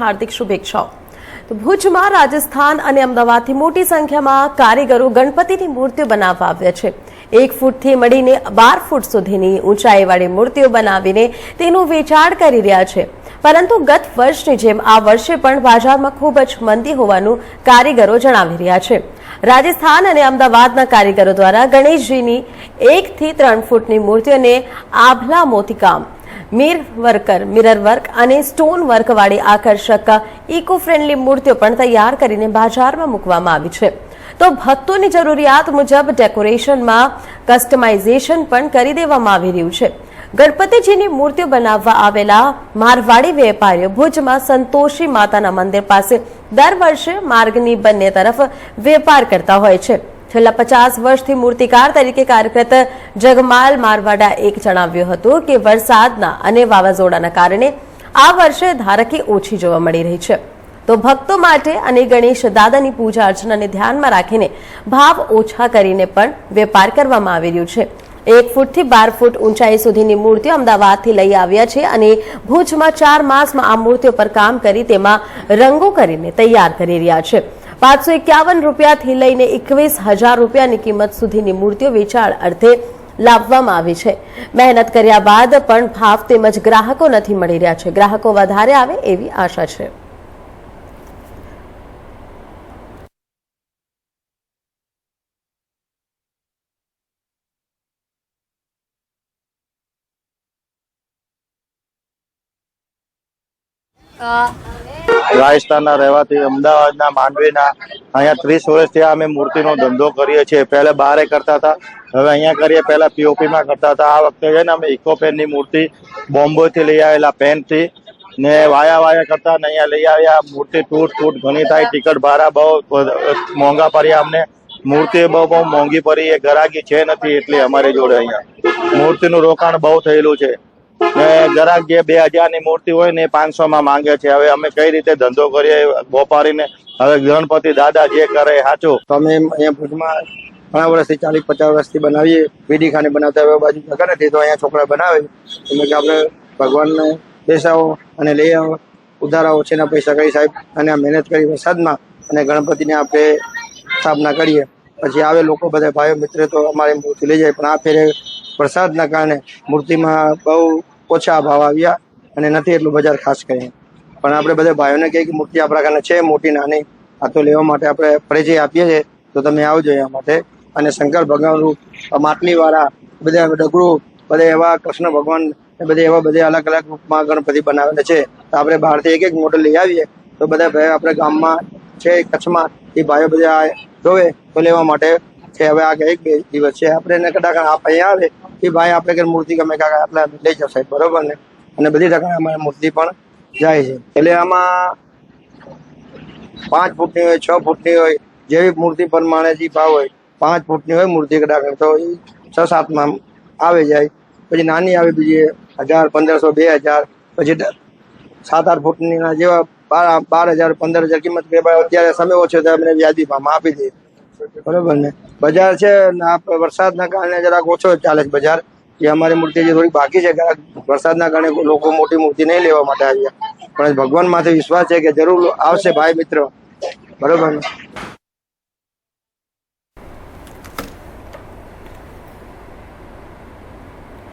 હાર્દિક શુભેચ્છાઓ. તો ભુજમાં રાજસ્થાન અને અમદાવાદથી મોટી સંખ્યામાં કારીગરો ગણપતિની મૂર્તિઓ બનાવવા આવ્યા છે. એક ફૂટથી મળીને બાર ફૂટ સુધીની ઊંચાઈવાળી મૂર્તિઓ બનાવીને તેનું વેચાણ કરી રહ્યા છે. પરંતુ ગત વર્ષની જેમ આ વર્ષે પણ બજારમાં ખૂબ જ મંદી હોવાનું કારીગરો જણાવી રહ્યા છે. રાજસ્થાન અને અમદાવાદના કારીગરો દ્વારા ગણેશજીની એકથી ત્રણ ફૂટની મૂર્તિઓને આભલા મોતીકામ મીર વર્કર મિરર વર્ક અને સ્ટોન વર્ક વાળી આકર્ષક ઇકો ફ્રેન્ડલી મૂર્તિઓ પણ તૈયાર કરીને બજારમાં મૂકવામાં આવી છે. તો ભક્તોની જરૂરિયાત મુજબ ડેકોરેશનમાં કસ્ટમાઇઝેશન પણ કરી દેવામાં આવી રહ્યું છે. ગણપતિજીની મૂર્તિઓ બનાવવા આવેલા મારવાડી વેપારીઓ ભુજમાં સંતોષી માતાના મંદિર પાસે દર વર્ષે માર્ગની બંને તરફ વેપાર કરતા હોય છે. છેલ્લા પચાસ વર્ષથી મૂર્તિકાર તરીકે કાર્યરત જગમાલ મારવાડા એક જણાવ્યું હતું કે વરસાદના અને વાવાઝોડાના કારણે આ વર્ષે ધારકી ઓછી જોવા મળી રહી છે. તો ભક્તો માટે અને ગણેશ દાદાની પૂજા અર્ચનાને ધ્યાનમાં રાખીને ભાવ ઓછા કરીને પણ વેપાર કરવામાં આવી રહ્યું છે. એક ફૂટથી બાર ફૂટ ઊંચાઈ સુધીની મૂર્તિઓ અમદાવાદથી લઈ આવ્યા છે અને ભુજમાં ચાર માસમાં આ મૂર્તિઓ પર કામ કરી તેમાં રંગો કરીને તૈયાર કરી રહ્યા છે. પાંચસો એકાવન રૂપિયાથી લઈને એકવીસ હજાર રૂપિયાની કિંમત સુધીની મૂર્તિઓ વેચાણ અર્થે લાવવામાં આવી છે. મહેનત કર્યા બાદ પણ ભાવ તેમજ ગ્રાહકો નથી મળી રહ્યા છે. ગ્રાહકો વધારે આવે એવી આશા છે. રાજસ્થાનના રહેવાથી અમદાવાદના, માંડવીના. અહીંયા ત્રીસ વર્ષથી અમે મૂર્તિનો ધંધો કરીએ છીએ. પહેલા બહારે કરતા હતા, હવે અહીંયા કરીએ. પહેલા પીઓપીમાં કરતા હતા. આ વખતે છે ને અમે ઇકો પેનની મૂર્તિ બોમ્બેથી લઈ આવેલા પેનથી ને વાયા વાયા કરતા ને અહીંયા લઈ આવ્યા. મૂર્તિ તૂટ ફૂટ ઘણી થાય. ટિકટ ભાડા બહુ મોંઘા પડ્યા અમને મૂર્તિ બહુ બહુ મોંઘી પડી. એ ગરાગી છે નથી એટલી અમારી જોડે અહીંયા. મૂર્તિનું રોકાણ બહુ થયેલું છે. ને જરાક જે બે હજારની મૂર્તિ હોય ને એ પાંચસો માં માંગે છે. હવે અમે કઈ રીતે ધંધો કરીએ વેપારીને હવે ગણપતિ દાદા જે કરે સાચું. તો અહીંયા ભુજમાં ઘણા વર્ષથી, ચાલીસ, પચાસ વર્ષથી બનાવીએ, પીડી ખાને બનાવતા હવે બાજુ જગા નથી, તો અહીંયા છોકરા બનાવે. એટલે કે આપણે ભગવાનને બેસાવો અને લઈ આવો ઉધારા ઓછેના પૈસા કરી સાહેબ, અને મહેનત કરી વરસાદમાં અને ગણપતિને આપણે સ્થાપના કરીએ. પછી આવે લોકો બધા ભાઈઓ મિત્ર તો અમારી મૂર્તિ લઈ જાય, પણ આ ફેરે વરસાદના કારણે મૂર્તિમાં બહુ ઓછા ભાવ આવ્યા અને નથી એટલું બજાર ખાસ કરીને. પણ આપણે બધા ભાઈઓને કહીએ કે મૂર્તિ આપણા કારણે છે, મોટી, નાની. આ તો લેવા માટે આપણે પરિચય આપીએ છીએ. તો તમે આવજો એના માટે. અને શંકર ભગવાનનું માટલી વાળા બધા ડગરું, બધા એવા કૃષ્ણ ભગવાન બધા એવા બધા અલગ અલગ રૂપમાં ગણપતિ બનાવેલા છે. તો આપણે બહારથી એક એક મોડલ લઈ આવીએ. તો બધા ભાઈ આપણે ગામમાં છે, કચ્છમાં, એ ભાઈઓ બધા જોવે. તો લેવા માટે છે હવે આ એક બે દિવસ છે. આપણે એને કદાચ આપ અહીંયા આવે. એ ભાઈ, આપણે કે મૂર્તિ ગમે કાકા આટલા લઈ જશે બરોબર ને? અને બધી ટકા અમારે મૂર્તિ પણ જાય છે. એટલે આમાં પાંચ ફૂટની હોય, છ ફૂટની હોય, જેવી મૂર્તિ પ્રમાણે જે ભાવ હોય, પાંચ ફૂટની હોય મૂર્તિ કદાચ, તો એ છ સાતમાં આવે જાય. પછી નાની આવે બીજી હજાર, પંદરસો, બે હજાર, પછી સાત આઠ ફૂટની જેવા બાર બાર હજાર, પંદર હજાર કિંમત અત્યારે સમય ઓછો થાય, અમને વ્યાજી ભાવમાં આપી દઈએ બરોબર ને? બજાર છે વરસાદના કારણે જરાક ઓછો ચાલે છે બજાર. એ અમારી મૂર્તિ જે થોડી બાકી છે વરસાદના કારણે લોકો મોટી મૂર્તિ નહીં લેવા માટે આવ્યા. પણ ભગવાનમાંથી વિશ્વાસ છે કે જરૂર આવશે ભાઈ મિત્રો. બરોબર ને?